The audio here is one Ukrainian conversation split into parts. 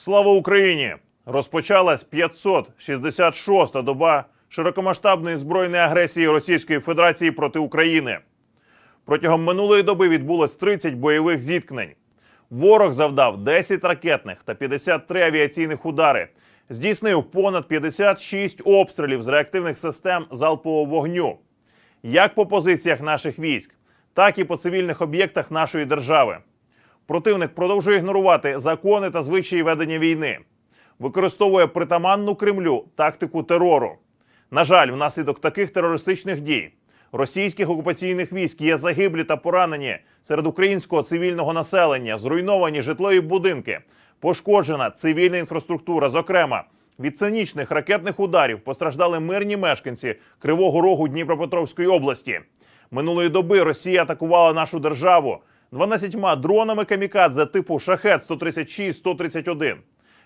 Слава Україні! Розпочалась 566-та доба широкомасштабної збройної агресії Російської Федерації проти України. Протягом минулої доби відбулось 30 бойових зіткнень. Ворог завдав 10 ракетних та 53 авіаційних удари, здійснив понад 56 обстрілів з реактивних систем залпового вогню, як по позиціях наших військ, так і по цивільних об'єктах нашої держави. Противник продовжує ігнорувати закони та звичаї ведення війни, використовує притаманну Кремлю тактику терору. На жаль, внаслідок таких терористичних дій російських окупаційних військ є загиблі та поранені серед українського цивільного населення, зруйновані житлові будинки, пошкоджена цивільна інфраструктура. Зокрема, від цинічних ракетних ударів постраждали мирні мешканці Кривого Рогу Дніпропетровської області. Минулої доби Росія атакувала нашу державу 12 дронами камікадзе типу Шахет 136 131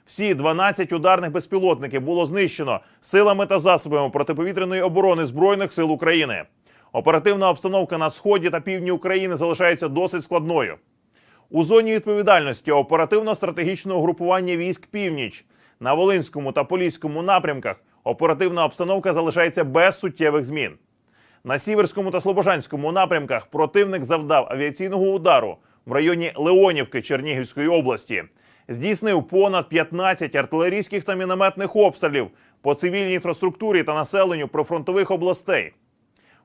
Всі 12 ударних безпілотників було знищено силами та засобами протиповітряної оборони збройних сил України. Оперативна обстановка на сході та півдні України залишається досить складною. У зоні відповідальності оперативно-стратегічного групування військ Північ на Волинському та Поліському напрямках оперативна обстановка залишається без суттєвих змін. На Сіверському та Слобожанському напрямках противник завдав авіаційного удару в районі Леонівки Чернігівської області. Здійснив понад 15 артилерійських та мінометних обстрілів по цивільній інфраструктурі та населенню прифронтових областей.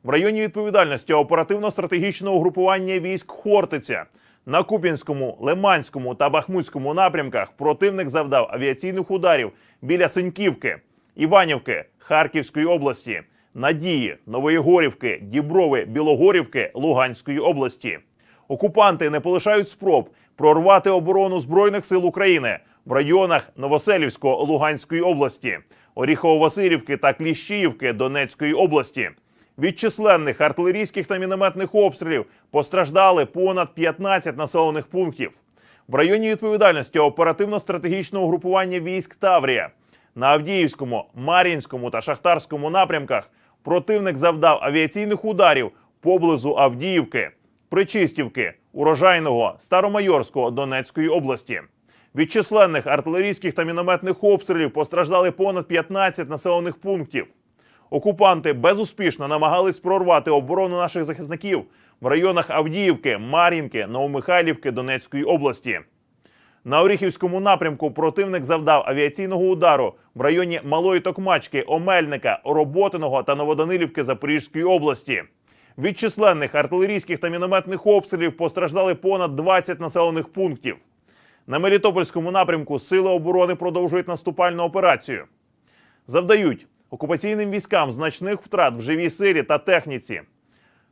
В районі відповідальності оперативно-стратегічного групування військ Хортиця на Куп'янському, Лиманському та Бахмутському напрямках противник завдав авіаційних ударів біля Синьківки, Іванівки, Харківської області, Надії, Новоєгорівки, Діброви, Білогорівки, Луганської області. Окупанти не полишають спроб прорвати оборону збройних сил України в районах Новоселівського Луганської області, Оріхово-Василівки та Кліщіївки Донецької області. Від численних артилерійських та мінометних обстрілів постраждали понад 15 населених пунктів. В районі відповідальності оперативно-стратегічного групування військ Таврія на Авдіївському, Мар'їнському та Шахтарському напрямках противник завдав авіаційних ударів поблизу Авдіївки, Причистівки, Урожайного, Старомайорського Донецької області. Від численних артилерійських та мінометних обстрілів постраждали понад 15 населених пунктів. Окупанти безуспішно намагались прорвати оборону наших захисників в районах Авдіївки, Мар'їнки, Новомихайлівки Донецької області. На Оріхівському напрямку противник завдав авіаційного удару в районі Малої Токмачки, Омельника, Роботиного та Новоданилівки Запорізької області. Від численних артилерійських та мінометних обстрілів постраждали понад 20 населених пунктів. На Мелітопольському напрямку сили оборони продовжують наступальну операцію. Завдають окупаційним військам значних втрат в живій силі та техніці.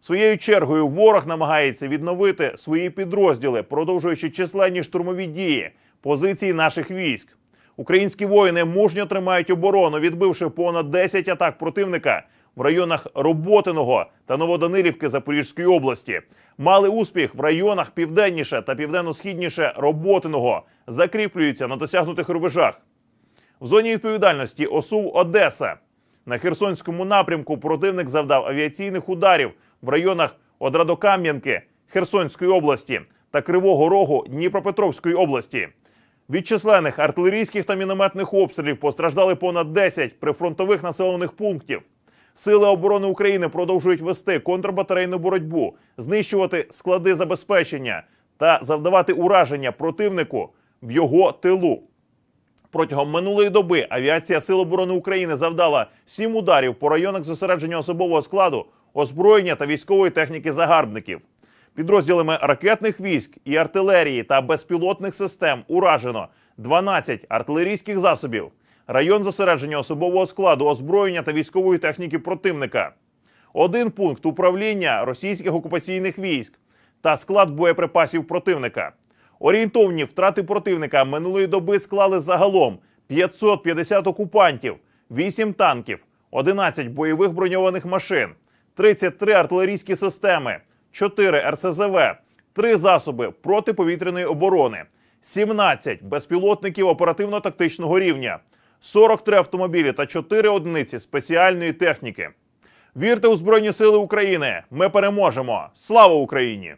Своєю чергою ворог намагається відновити свої підрозділи, продовжуючи численні штурмові дії позиції наших військ. Українські воїни мужньо тримають оборону, відбивши понад 10 атак противника в районах Роботиного та Новоданилівки Запорізької області. Мали успіх в районах південніше та південно-східніше Роботиного, закріплюються на досягнутих рубежах. В зоні відповідальності ОСУВ Одеса на Херсонському напрямку противник завдав авіаційних ударів в районах Одрадокам'янки Херсонської області та Кривого Рогу Дніпропетровської області. Від численних артилерійських та мінометних обстрілів постраждали понад 10 прифронтових населених пунктів. Сили оборони України продовжують вести контрбатарейну боротьбу, знищувати склади забезпечення та завдавати ураження противнику в його тилу. Протягом минулої доби авіація Сил оборони України завдала сім ударів по районах зосередження особового складу, озброєння та військової техніки загарбників. Підрозділами ракетних військ і артилерії та безпілотних систем уражено 12 артилерійських засобів, район зосередження особового складу, озброєння та військової техніки противника, один пункт управління російських окупаційних військ та склад боєприпасів противника. Орієнтовні втрати противника минулої доби склали загалом 550 окупантів, 8 танків, 11 бойових броньованих машин, 33 артилерійські системи, 4 РСЗВ, 3 засоби протиповітряної оборони, 17 безпілотників оперативно-тактичного рівня, 43 автомобілі та 4 одиниці спеціальної техніки. Вірте у Збройні Сили України! Ми переможемо! Слава Україні!